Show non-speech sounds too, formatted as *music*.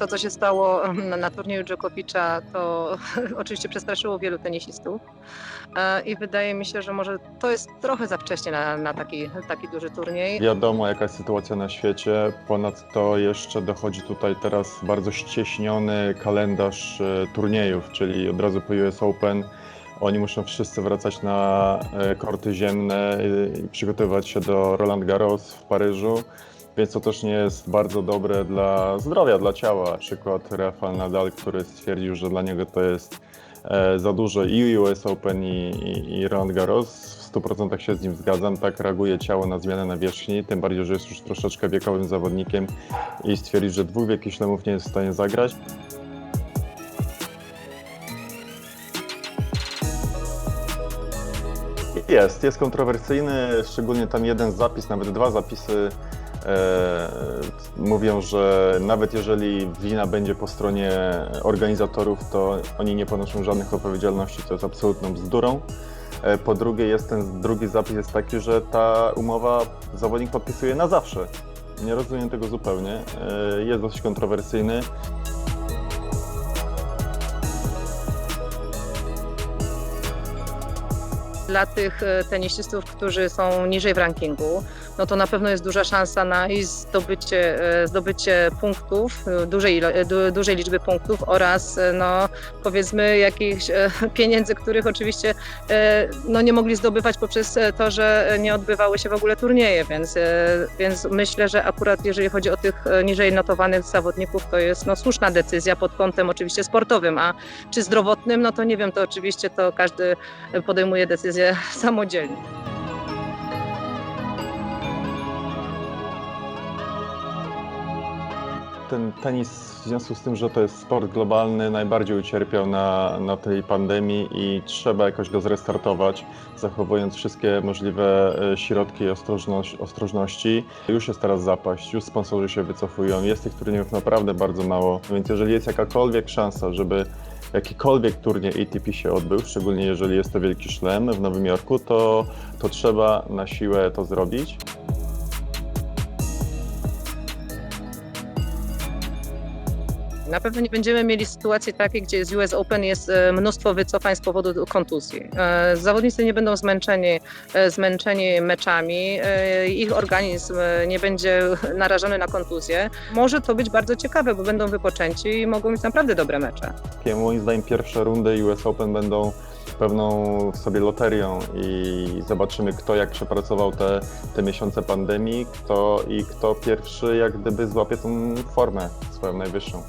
to, co się stało na, turnieju Dżokowicza, to *laughs* oczywiście przestraszyło wielu tenisistów. E, I wydaje mi się, że może to jest trochę za wcześnie na, na taki, taki duży turniej. Wiadomo, jaka jest sytuacja na świecie. Ponadto jeszcze dochodzi tutaj teraz bardzo ścieśniony kalendarz e, turniejów, czyli od razu po US Open. Oni muszą wszyscy wracać na e, korty ziemne i przygotowywać się do Roland Garros w Paryżu. Więc to też nie jest bardzo dobre dla zdrowia, dla ciała. Przykład Rafael Nadal, który stwierdził, że dla niego to jest e, za dużo i US Open i, i, i Roland Garros. W 100% się z nim zgadzam. Tak reaguje ciało na zmianę nawierzchni, tym bardziej, że jest już troszeczkę wiekowym zawodnikiem i stwierdził, że dwóch wielkich szlemów nie jest w stanie zagrać. Jest, jest kontrowersyjny, szczególnie tam jeden zapis, nawet dwa zapisy mówią, że nawet jeżeli wina będzie po stronie organizatorów, to oni nie ponoszą żadnych odpowiedzialności, co jest absolutną bzdurą. E, po drugie, jest ten drugi zapis jest taki, że ta umowa zawodnik podpisuje na zawsze. Nie rozumiem tego zupełnie. E, jest dosyć kontrowersyjny. Dla tych e, tenisistów, którzy są niżej w rankingu, no to na pewno jest duża szansa na zdobycie, e, zdobycie punktów, e, dużej, dużej liczby punktów oraz no, powiedzmy jakichś *laughs* pieniędzy, których oczywiście no, nie mogli zdobywać poprzez to, że nie odbywały się w ogóle turnieje, więc, więc myślę, że akurat jeżeli chodzi o tych niżej notowanych zawodników, to jest no, słuszna decyzja pod kątem oczywiście sportowym, a czy zdrowotnym, no to nie wiem, to oczywiście to każdy podejmuje decyzję samodzielnie. Ten tenis w związku z tym, że to jest sport globalny, najbardziej ucierpiał na, na tej pandemii i trzeba jakoś go zrestartować, zachowując wszystkie możliwe e, środki ostrożność, ostrożności. Już jest teraz zapaść, już sponsorzy się wycofują, jest tych turniejów naprawdę bardzo mało, więc jeżeli jest jakakolwiek szansa, żeby jakikolwiek turniej ATP się odbył, szczególnie jeżeli jest to wielki szlem w Nowym Jorku, to, to trzeba na siłę to zrobić. Na pewno nie będziemy mieli sytuacji takiej, gdzie z US Open jest e, mnóstwo wycofań z powodu kontuzji. E, Zawodnicy nie będą zmęczeni, e, zmęczeni meczami, ich organizm nie będzie narażony na kontuzję. Może to być bardzo ciekawe, bo będą wypoczęci i mogą mieć naprawdę dobre mecze. Moim zdaniem pierwsze rundy US Open będą pewną sobie loterią i zobaczymy kto jak przepracował te, te miesiące pandemii, kto i kto pierwszy jak gdyby złapie tą formę swoją najwyższą.